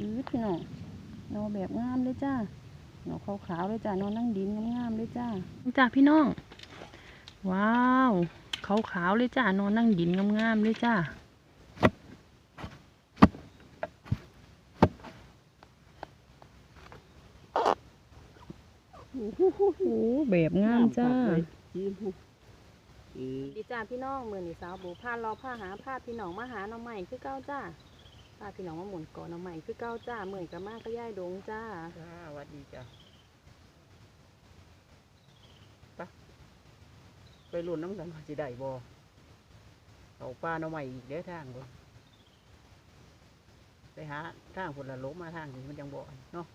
ยืดพี่น้องนอแบบงามเลยจ้าหนอขาวๆเลยจ้านอนั่งดินงามๆเลยจ้าจ้าพี่น้อง ว้าวขาวๆเลยจ้านอนนั่งดินงามๆเลยจ้าโอ้โหแบบงามจ้ายิ้มหูอือดีจ้าพี่น้องมือนี่สาวบูพารอผ้าหาผ้าพี่น้องมาหาน้องใหม่คือเก้าจ้า ผ้าพี่น้องมาหมุนก่อนน้องใหม่คือเก้าจ้าเหมือนกับมากก็ย่ายดงจ้าจ้าสวัสดีจ้าไปไปรุ่นน้ำกันว่าสิได้บ่เอาป้าหน่อใหม่อีกเด้อทางบ่ไปหาทางผลละลบมาทางนี้มันยังบ่เนาะ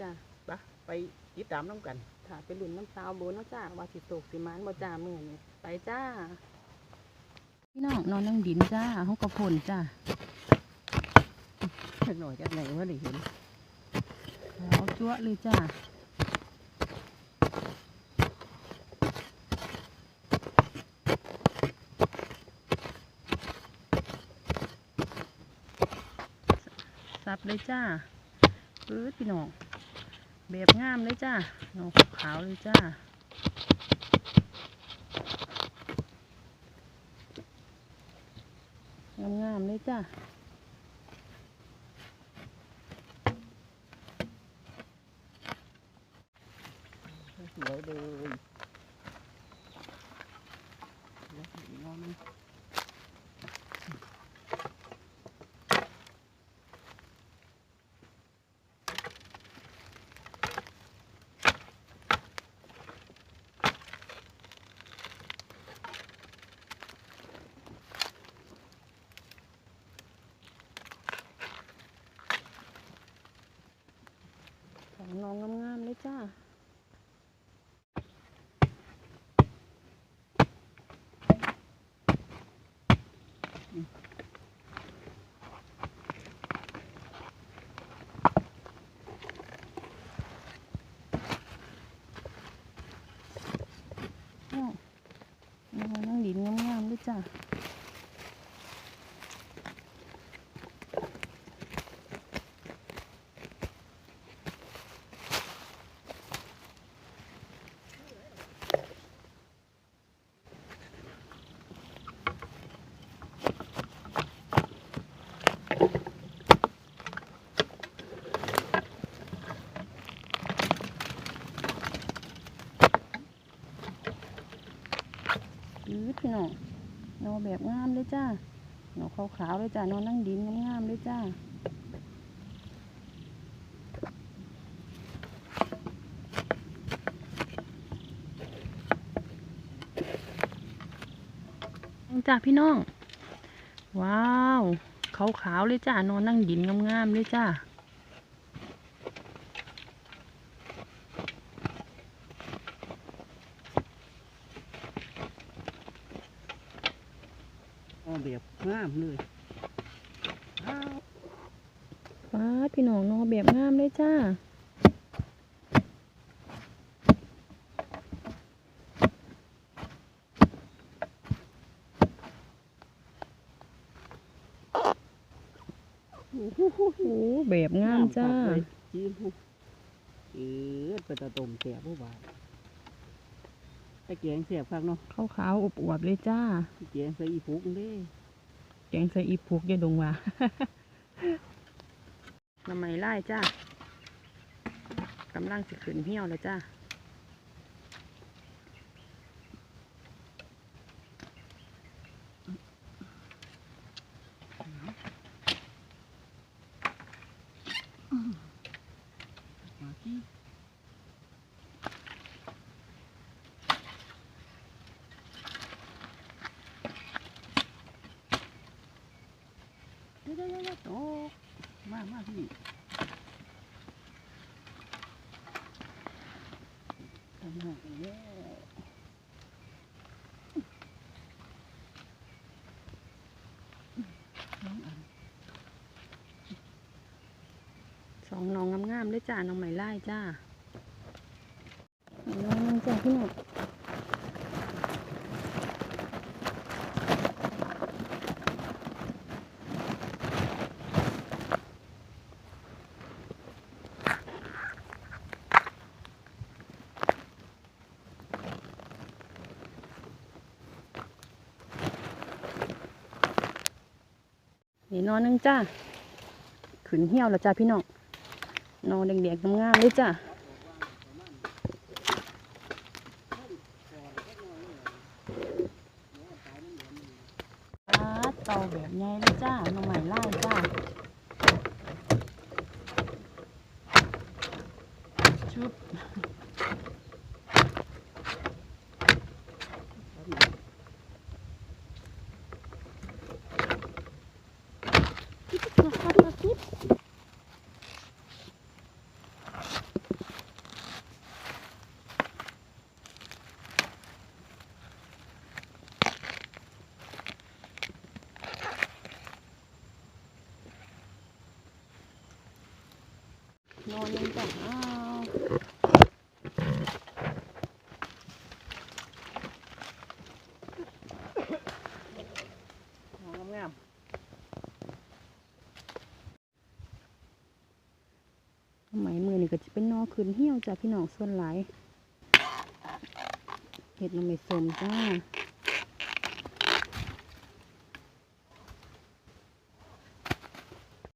จ้าไปไปติดตามน้ำกันถ้าไปหลุนน้ำสาวบูเนาะจ้าว่าสิตกสิมานบ่จ้ามือนี่ไปจ้าพี่น้องนอนนั่งดินจ้าห้องกระพนจ้า จักหน่อยจักไหนว่าได้เห็นขาวจั๊วเลยจ้าสับเลยจ้าปื๊ดพี่น้องแบบงามเลยจ้าน้องขาวเลยจ้างามๆเลยจ้า さうちの นอนแบบงามเลยจ้านอขาวๆเลยจ้านอนั่งดินงามๆเลยจ้าจ้าพี่น้อง ว้าวขาวๆเลยจ้านอนนั่งดินงามๆเลยจ้า แบบงามเลยว้าพี่น้องนอแบบงามเลยจ้าโอ้โหแบบงามจ้าเออเป็นตะตมแสบผู้บาด ตะเกียงแสบคักเนาะขาวๆอบอวบๆเลยจ้าตะเกียงใส่อีฟุกเด้แกงใส่อีพุกอยาดงว่าน้ำไหมไล่จ้ากำลังสิขึ้นเหี่ยวแล้วจ้ามาที่ เยวเดี๋ยวเดี๋ยวโตมากมากพี่ทำหน่อยแล้วน้องอันสองน้องงามๆเลยจ้า น้องไหม่ไล่จ้าน้องจ้าพี่หนด นี่นอนนึงจ้าขืนเหี่ยวแล้วจ้าพี่น้องนอนแดงๆงามๆเลยจ้าปลาเตาแบบใหญ่เลยจ้าหน้องใหม่ไล่จ้าชุบ นอนยังจ้ะอ้าวนอนงามๆสมัยมือนี่ก็จะเป็นนอ ขืนเหี่ยวจ้ะพี่น้องส่วนหลายเห็ดนมไม่สมจ้า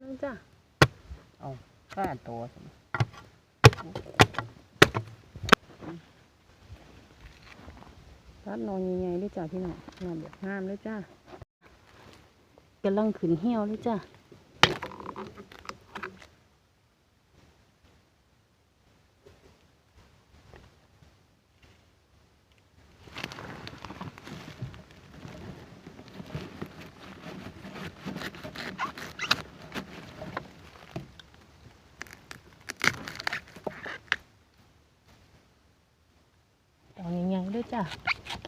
นั่นจ้ะข้าตัวสิรัดนอนใหญ่ๆเลยจ้ะพี่น้องนอนแบบงามเลยจ้ะกำลังขืนเหี่ยวเลยจ้ะ ต อนใหญ่ๆเลยจ้ะจ้ะ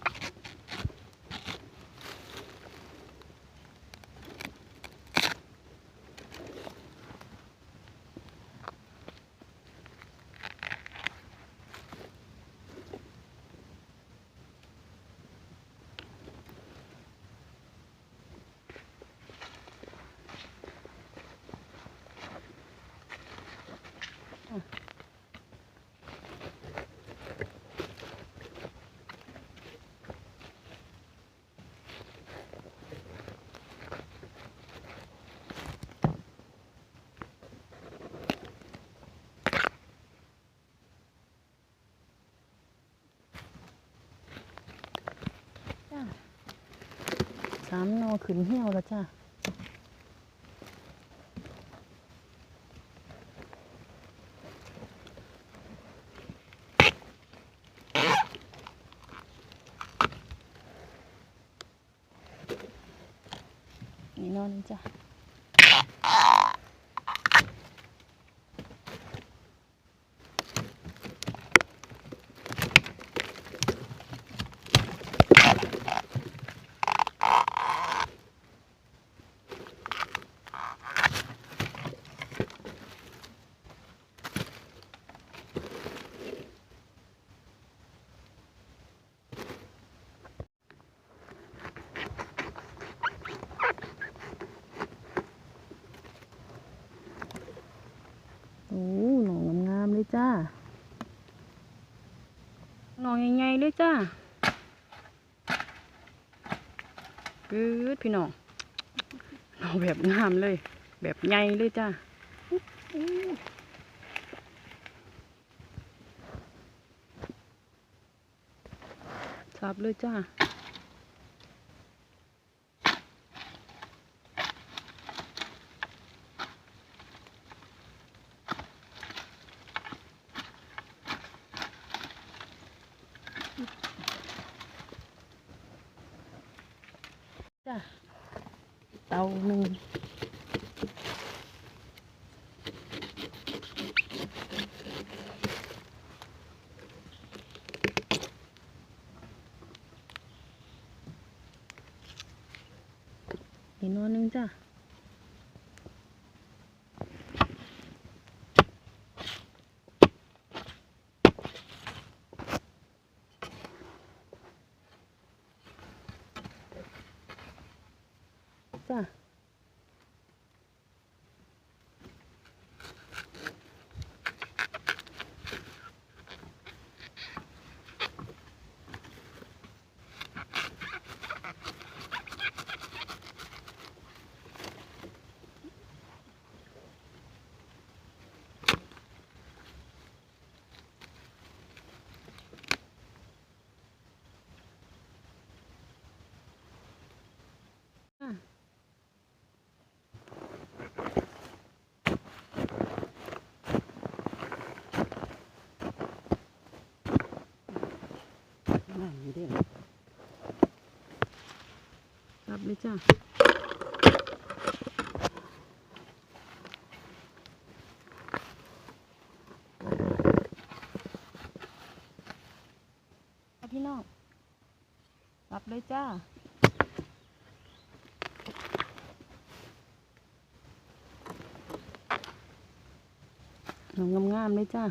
ามนอขืนเหี่ยวแล้วจ้ะนี่นอนจ้ะ โอ้หนองงามๆเลยจ้าหนองใหญ่ๆ เลยจ้าปื๊ดพี่น้องหนองแบบงามเลย แบบใหญ่เลยจ้าชับเลยจ้า หนึ่งอีกนอนหนึ่งจ้ะจ้ะ งามอยู่เด้อรับเลยจ้าพี่น้องรับเลยจ้าน้องงามๆเลยจ้า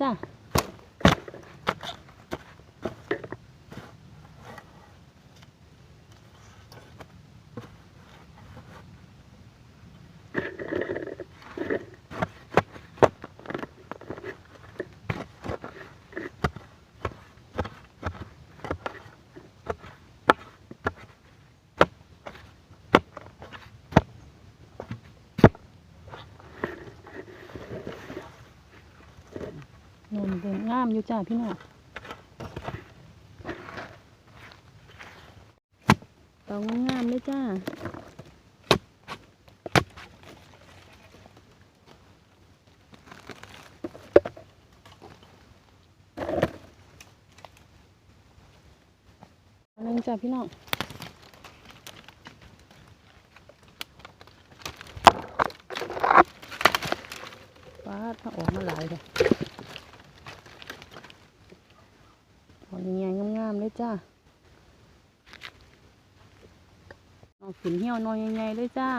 จ้า นนเดินงาม อยู่จ้าพี่น้องเตางงามเลยจ้าหนนึงจ้าพี่น้อง ฟ้าถ้าออกมาหลายเลย เอาใหญ่ๆงามๆเลยจ้า เอาขึ้นเหี่ยวนอนใหญ่ๆเลยจ้า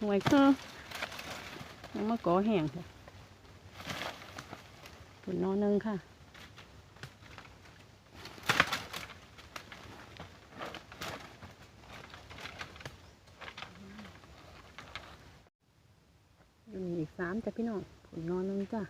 หวยคือยังมาก่อแห้งค่ะขึ้นนอนหนึงค่ะอยู่นี่อีกสามจ้ะพี่น้องผลนอนหนึงจ้า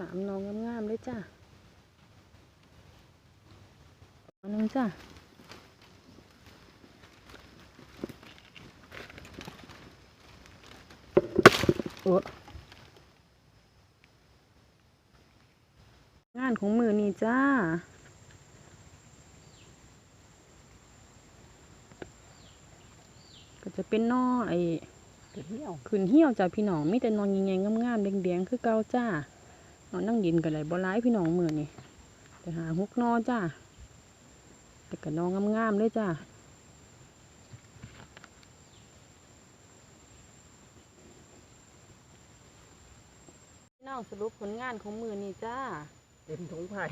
สามนองงามๆเลยจ้าอันนึงจ้าโอ้งานของมือนี่จ้าก็จะเป็นนอไอ้เกิดเหี่ยวขึ้นเหี่ยวจ้าพี่น้องมีแต่นอนใหญ่ๆงามๆแดงๆคือเก่าจ้า นอนนั่งดินกันเลยบ่ร้ายพี่น้องมือนี่ไปหาฮุกนอจ้าแต่ก็นองงามๆเลยจ้าพี่น้องสรุปผลงานของมือนี่จ้าเต็มถุงไผ่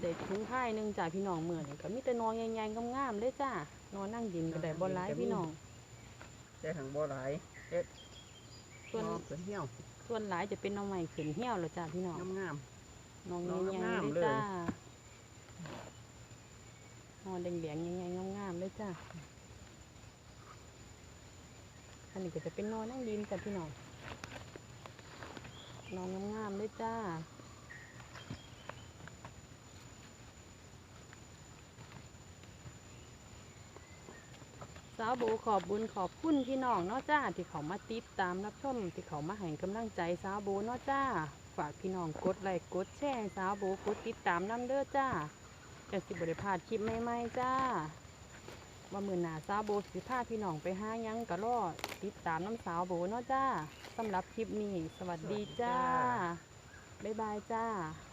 เด็กถุงผ้ายหนึ่งจ้าพี่น้องมือนี่ก็มีแต่นอนใหญ่ๆงามๆเลยจ้านอนนั่งดินกันเลยบ่ร้ายพี่น้องแต่หังบ่หลายเอ็ดส่วนนอเกิดเหี่ยว ส่วนหลายจะเป็นหน้องใหม่ขึ้นเหี่ยวแล้วจ้าพี่น้อง งามนองนองใหญ่งามๆๆเลยเลยจ้านอนแดงๆใหญ่ๆงามๆเลยจ้าอันนี้ก็จะเป็นนอนนั่งดินจ้ะพี่น้องนอนงามๆเลยจ้าาวโบขอบบุญขอบคุณพี่น้องเนาะจ้า ที่เขามาติดตามรับชมที่เขามาให้กำลังใจสาวโบเนาะจ้า ฝากพี่น้องกดไลค์กดแชร์ให้สาวโบกดติดตามน้ำเด้อจ้าจะสิบริพลาดคลิปใหม่ๆจ้าว่ามือหนาสาวโบสิพาพี่น้องไปหาหยังกะรอดติดตามน้ำสาวโบเนาะจ้าสำหรับคลิปนี้ สวัสดีจ้าบ๊ายบายจ้าๆ